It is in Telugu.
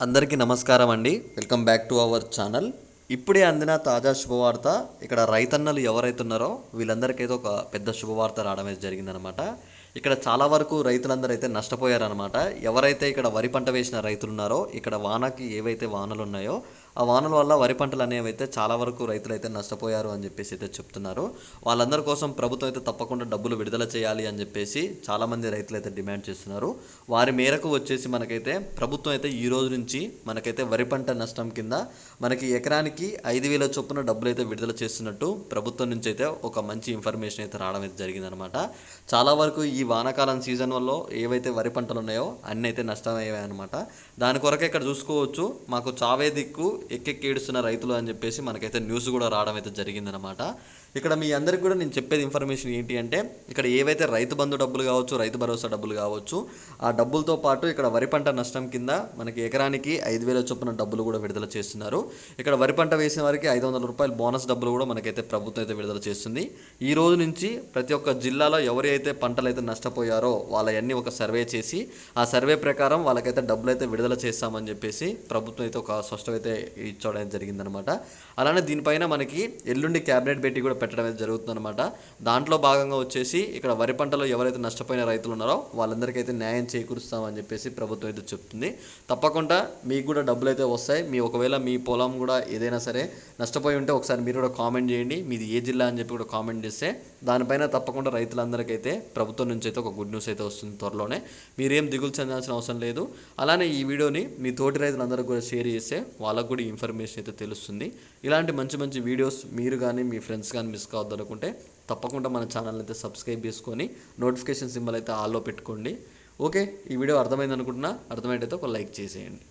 అందరికీ నమస్కారం అండి. Welcome back to our channel. ఇప్పుడే అందిన తాజా శుభవార్త ఇక్కడ రైతన్నలు ఎవరైతే ఉన్నారో వీళ్ళందరికీ అయితే ఒక పెద్ద శుభవార్త రావడం జరిగిందనమాట ఇక్కడ చాలా వరకు రైతులందరూ అయితే నష్టపోయారనమాట ఎవరైతే ఇక్కడ వరి పంట వేసిన రైతులు ఉన్నారో ఇక్కడ వానకి ఏవైతే వానలు ఉన్నాయో ఆ వానల వల్ల వరి పంటలు అనేవి అయితే చాలా వరకు రైతులు అయితే నష్టపోయారు అని చెప్పేసి అయితే చెప్తున్నారు. వాళ్ళందరి కోసం ప్రభుత్వం అయితే తప్పకుండా డబ్బులు విడుదల చేయాలి అని చెప్పేసి చాలామంది రైతులు అయితే డిమాండ్ చేస్తున్నారు. వారి మేరకు వచ్చేసి మనకైతే ప్రభుత్వం అయితే ఈ రోజు నుంచి మనకైతే వరి పంట నష్టం కింద మనకి ఎకరానికి ఐదు వేల చొప్పున డబ్బులు అయితే విడుదల చేస్తున్నట్టు ప్రభుత్వం నుంచి అయితే ఒక మంచి ఇన్ఫర్మేషన్ అయితే రావడం అయితే జరిగిందనమాట చాలా వరకు ఈ వానాకాలం సీజన్ వల్ల ఏవైతే వరి పంటలు ఉన్నాయో అన్నీ అయితే నష్టమయ్యాయి అనమాట దాని కొరకే ఇక్కడ చూసుకోవచ్చు మాకు చావే దిక్కు ఎక్కెక్కి ఏడుస్తున్న రైతులు అని చెప్పేసి మనకైతే న్యూస్ కూడా రావడం అయితే జరిగిందనమాట ఇక్కడ మీ అందరికి కూడా నేను చెప్పేది ఇన్ఫర్మేషన్ ఏంటి అంటే ఇక్కడ ఏవైతే రైతు బంధు డబ్బులు కావచ్చు రైతు భరోసా డబ్బులు కావచ్చు ఆ డబ్బులతో పాటు ఇక్కడ వరి పంట నష్టం కింద మనకి ఎకరానికి ఐదు వేల చొప్పున డబ్బులు కూడా విడుదల చేస్తున్నారు. ఇక్కడ వరి పంట వేసిన వారికి ఐదు వందల రూపాయలు బోనస్ డబ్బులు కూడా మనకైతే ప్రభుత్వం అయితే విడుదల చేస్తుంది. ఈ రోజు నుంచి ప్రతి ఒక్క జిల్లాలో ఎవరి అయితే పంటలు అయితే నష్టపోయారో వాళ్ళవన్నీ ఒక సర్వే చేసి ఆ సర్వే ప్రకారం వాళ్ళకైతే డబ్బులు అయితే విడుదల చేస్తామని చెప్పేసి ప్రభుత్వం అయితే ఒక స్పష్టం అయితే ఇచ్చడం జరిగిందనమాట. అలానే దీనిపైన మనకి ఎల్లుండి క్యాబినెట్ భేటీ కూడా పెట్టడం అయితే జరుగుతుందన్నమాట. దాంట్లో భాగంగా వచ్చేసి ఇక్కడ వరి పంటలో ఎవరైతే నష్టపోయిన రైతులు ఉన్నారో వాళ్ళందరికీ న్యాయం చేకూరుస్తామని చెప్పేసి ప్రభుత్వం అయితే చెప్తుంది. తప్పకుండా మీకు కూడా డబ్బులు అయితే వస్తాయి. మీ ఒకవేళ మీ పొలం కూడా ఏదైనా సరే నష్టపోయి ఉంటే ఒకసారి మీరు కూడా కామెంట్ చేయండి. మీది ఏ జిల్లా అని చెప్పి కూడా కామెంట్ చేస్తే దానిపైన తప్పకుండా రైతులందరికైతే ప్రభుత్వం నుంచి అయితే ఒక గుడ్ న్యూస్ అయితే వస్తుంది త్వరలోనే. మీరేం దిగులు చెందాల్సిన అవసరం లేదు. అలానే ఈ వీడియోని మీ తోటి రైతులందరికీ కూడా షేర్ చేస్తే వాళ్ళకు కూడా ఇన్ఫర్మేషన్ అయితే తెలుస్తుంది. ఇలాంటి మంచి మంచి వీడియోస్ మీరు కానీ మీ ఫ్రెండ్స్ కానీ మిస్ కావద్దు అనుకుంటే తప్పకుండా మన ఛానల్ అయితే సబ్స్క్రైబ్ చేసుకొని నోటిఫికేషన్ సింబల్ అయితే ఆల్లో పెట్టుకోండి. ఓకే ఈ వీడియో అర్థమైంది అనుకుంటున్నా అర్థమైతే ఒక లైక్ చేసేయండి.